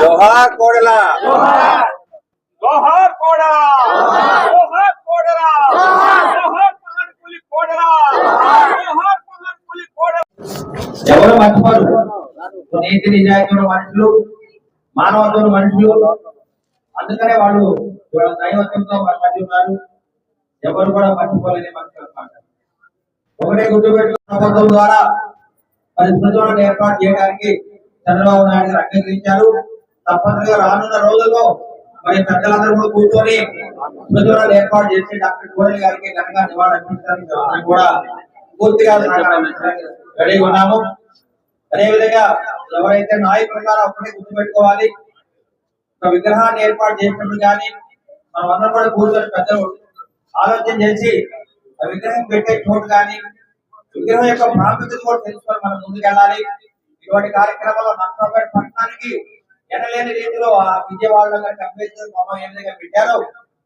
జోహార్ కోడల. జోహార్ కోడరా జోహార్. కోడరా జోహార్. పహాడ్ పులి కోడరా జోహార్. పహాడ్ పులి కోడరా ఎవరు మర్చిపోరు నీతి నిజాయితీ మనుషులు మానవత్వం మనుషులు. అందుకనే వాళ్ళు వాళ్ళ దైవత్వంతో మన ఉన్నారు ఎవరు కూడా మర్చిపోలేని మనుషులు అన్నమాట ఒకటే గుర్తుపెట్టుకున్న ప్రభుత్వం ద్వారా మరి స్మృతులను ఏర్పాటు చేయడానికి చంద్రబాబు నాయుడు గారు అంగీకరించారు. తప్పనిసరిగా రానున్న రోజుల్లో మరి పెద్దలందరూ కూడా కూర్చొని స్మృతులను ఏర్పాటు చేసి డాక్టర్ కోడలి గారికి ఘనంగా నివాళి అర్పించడానికి మనం కూడా పూర్తిగా రెడీగా ఉన్నాము. అదేవిధంగా ఎవరైతే నాయకులు ఉన్నారో అప్పుడే గుర్తుపెట్టుకోవాలి. ఒక విగ్రహాన్ని ఏర్పాటు చేసినప్పుడు కానీ మనం అందరం కూడా కూర్చొని పెద్దలు ఆలోచన చేసి ఆ విగ్రహం పెట్టే చోటు కానీ విగ్రహం యొక్క ప్రాముఖ్యత కూడా తెలుసుకొని మనం ముందుకెళ్ళాలి. ఇటువంటి కార్యక్రమాలు నర్సరావుపేట పట్టణానికి ఎనలేని రీతిలో ఆ విజయవాడలో కానీ అంబేద్కర్ పెట్టారో.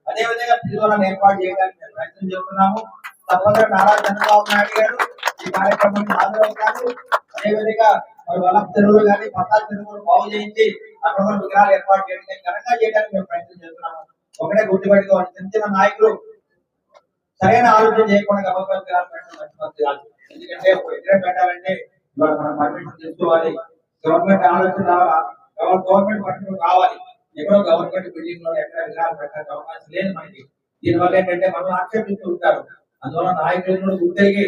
అదే విధంగా పిల్లలను ఏర్పాటు చేయడానికి మేము ప్రయత్నం చేస్తున్నాము. తప్పకుండా నారా చంద్రబాబు నాయుడు గారు ఈ కార్యక్రమానికి హాజరవుతారు. అదేవిధంగా మరి వల్ల చెరువులు కానీ పట్టాల చెరువులు బాగు చేయించి అక్కడ ఉన్న విగ్రహాలు ఏర్పాటు చేయడం ఘనంగా చేయడానికి మేము ప్రయత్నం చేస్తున్నాము. ఒకటే గుర్తుపెట్టుకో చిన్న చిన్న నాయకులు సరైన ఆలోచన చేయకుండా గవర్నమెంట్ విగ్రహాలు పెట్టడం మంచి కాదు. ఎందుకంటే ఒక విగ్రహం పెట్టాలంటే ఇవాళ మనం పర్మిషన్ తీసుకోవాలి. గవర్నమెంట్ ఆలోచన రావాలి? గవర్నమెంట్ పర్మిషన్ కావాలి? ఎక్కడో గవర్నమెంట్ బిల్డింగ్లో ఎక్కడ విగ్రహాలు పెట్టడానికి అవకాశం లేదు మనకి. దీనివల్ల ఏంటంటే మనం ఆక్షేపిస్తూ ఉంటారు. అందువల్ల నాయకులు కూడా గుర్తిరిగి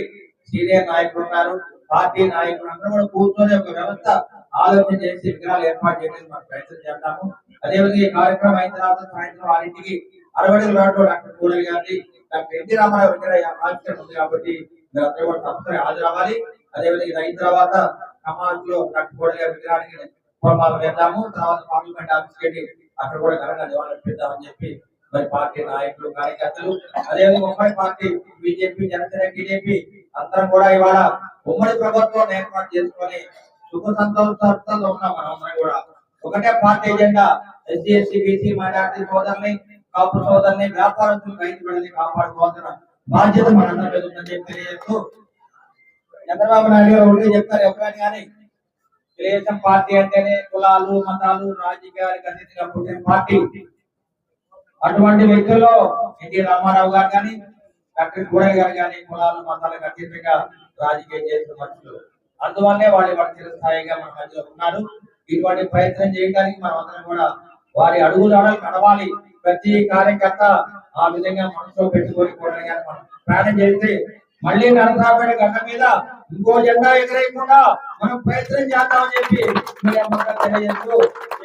సీనియర్ నాయకులు ఉన్నారు. పార్టీ నాయకులు అందరూ కూడా కూర్చొని ఒక వ్యవస్థ ఆలోచన చేసి విగ్రహాలు ఏర్పాటు చేయడానికి మనం ప్రయత్నం చేస్తాము. అదేవిధంగా ఈ కార్యక్రమం అయిన తర్వాత సాయంత్రం వారింటికి అరవై రాడు డాక్టర్ కూడలి గారిని డాక్టర్ ఎన్టీ రామారావు విగ్రహం ఆవిష్కరణ ఉంది కాబట్టి మీరందరూ కూడా తప్పనిసరి హాజరవ్వాలి. అదేవిధంగా అయిన తర్వాత సమాజంలో డాక్టర్ కూడలి గారి విగ్రహానికి పూర్వాలు వేద్దాము. తర్వాత పార్లమెంట్ ఆఫీస్కి వెళ్ళి అక్కడ కూడా ఘనంగా నివాళులు పెడతామని చెప్పి మరి పార్టీ నాయకులు కార్యకర్తలు అదేవిధంగా ఉమ్మడి పార్టీ బీజేపీ జనసేన టీడీపీ అందరం కూడా ఇవాళ ఉమ్మడి ప్రభుత్వం ఏర్పాటు చేసుకొని సుఖ సంతోషాలతో ఉన్నాం మనం అందరం కూడా. ఒకటే party agenda SC SC BC minority సోదరుని కాపు సోదరుని వ్యాపారస్తులు రైతు బిడ్డని కాపాడుకోవాల్సిన బాధ్యత మనందరి మీద ఉందని చెప్పి తెలియజేస్తూ చంద్రబాబు నాయుడు గారు ఒకటి చెప్తారు ఎవరైనా కానీ తెలుగుదేశం పార్టీ అంటేనే కులాలు మతాలు రాజకీయాలకు అతీతంగా పుట్టిన పార్టీ. అటువంటి వ్యక్తుల్లో ఎన్టీ రామారావు గారు కానీ డాక్టర్ గోడల్ గారు కానీ కులాలు మతాలకు అతీతంగా రాజకీయం చేసిన మనుషులు. అందువల్లే వాళ్ళు వాళ్ళ స్థాయిగా మన మధ్యలో ఉన్నారు. ఇటువంటి ప్రయత్నం చేయడానికి మనం అందరం కూడా వారి అడుగులు అడలు నడవాలి. ప్రతి కార్యకర్త ఆ విధంగా మనసులో పెట్టుకొని కూడా మనం ప్రయాణం చేస్తే మళ్ళీ నరసాపేట గడ్డ మీద ఇంకో జెండా ఎగరేయకుండా మనం ప్రయత్నం చేద్దామని చెప్పి తెలియజేస్తూ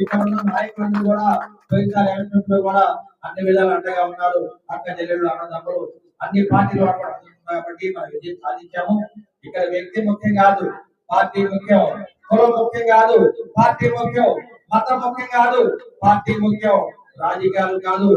ఇక్కడ ఉన్న నాయకులను కూడా ప్రయత్నాలు కూడా అన్ని విధాలు అండగా ఉన్నారు. అక్క చెల్లెళ్ళు అన్నదమ్ములు అన్ని పార్టీలు కాబట్టి మనం విజయం సాధించాము. ఇక్కడ వ్యక్తి ముఖ్యం కాదు పార్టీ ముఖ్యం. కులం ముఖ్యం కాదు పార్టీ ముఖ్యం. మతం ముఖ్యం కాదు పార్టీ ముఖ్యం. రాజకీయాలు కాదు.